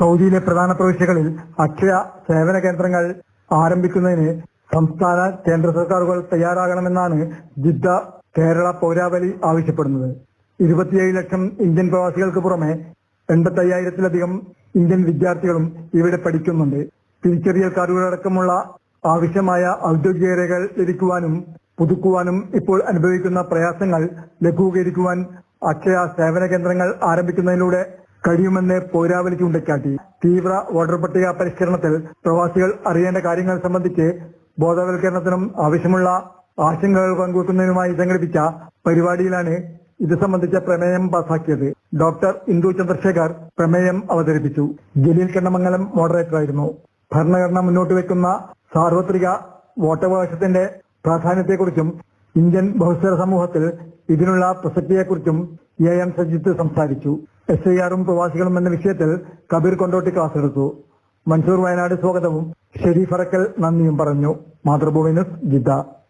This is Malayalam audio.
സൗദിയിലെ പ്രധാന പ്രവിശ്യകളിൽ അക്ഷയ സേവന കേന്ദ്രങ്ങൾ ആരംഭിക്കുന്നതിന് സംസ്ഥാന കേന്ദ്ര സർക്കാരുകൾ തയ്യാറാകണമെന്നാണ് ജിദ്ദ കേരള പൗരാവലി ആവശ്യപ്പെടുന്നത്. ഇരുപത്തിയേഴ് ലക്ഷം ഇന്ത്യൻ പ്രവാസികൾക്ക് പുറമെ എൺപത്തയ്യായിരത്തിലധികം ഇന്ത്യൻ വിദ്യാർത്ഥികളും ഇവിടെ പഠിക്കുന്നുണ്ട്. തിരിച്ചറിയൽ കാർഡുകളടക്കമുള്ള ആവശ്യമായ ഔദ്യോഗിക രേഖകൾ ലഭിക്കുവാനും പുതുക്കുവാനും ഇപ്പോൾ അനുഭവിക്കുന്ന പ്രയാസങ്ങൾ ലഘൂകരിക്കുവാൻ അക്ഷയ സേവന കേന്ദ്രങ്ങൾ ആരംഭിക്കുന്നതിലൂടെ കഴിയുമെന്ന് പൗരാവലി ചൂണ്ടിക്കാട്ടി തീവ്ര വോട്ടർ പട്ടിക പരിഷ്കരണത്തിൽ പ്രവാസികൾ അറിയേണ്ട കാര്യങ്ങൾ സംബന്ധിച്ച് ബോധവൽക്കരണത്തിനും ആവശ്യമുള്ള ആശങ്കകൾ പങ്കുവെക്കുന്നതിനുമായി സംഘടിപ്പിച്ച പരിപാടിയിലാണ് ഇത് സംബന്ധിച്ച പ്രമേയം പാസാക്കിയത്. ഡോക്ടർ ഇന്ദു ചന്ദ്രശേഖർ പ്രമേയം അവതരിപ്പിച്ചു. ജലീൽ കണ്ണമംഗലം മോഡറേറ്ററായിരുന്നു. ഭരണഘടന മുന്നോട്ട് വെക്കുന്ന സാർവത്രിക വോട്ടവകാശത്തിന്റെ പ്രാധാന്യത്തെക്കുറിച്ചും ഇന്ത്യൻ ബഹുസ്വര സമൂഹത്തിൽ ഇതിനുള്ള പ്രസക്തിയെക്കുറിച്ചും എ എം സജിത്ത് സംസാരിച്ചു. എസ് ഐ ആറും പ്രവാസികളും എന്ന വിഷയത്തിൽ കബീർ കൊണ്ടോട്ടി ക്ലാസ് എടുത്തു. മൻസൂർ വയനാട് സ്വാഗതവും. ഷെരീഫ് അറക്കൽ നന്ദിയും പറഞ്ഞു. Mathrubhumi news Jeddah.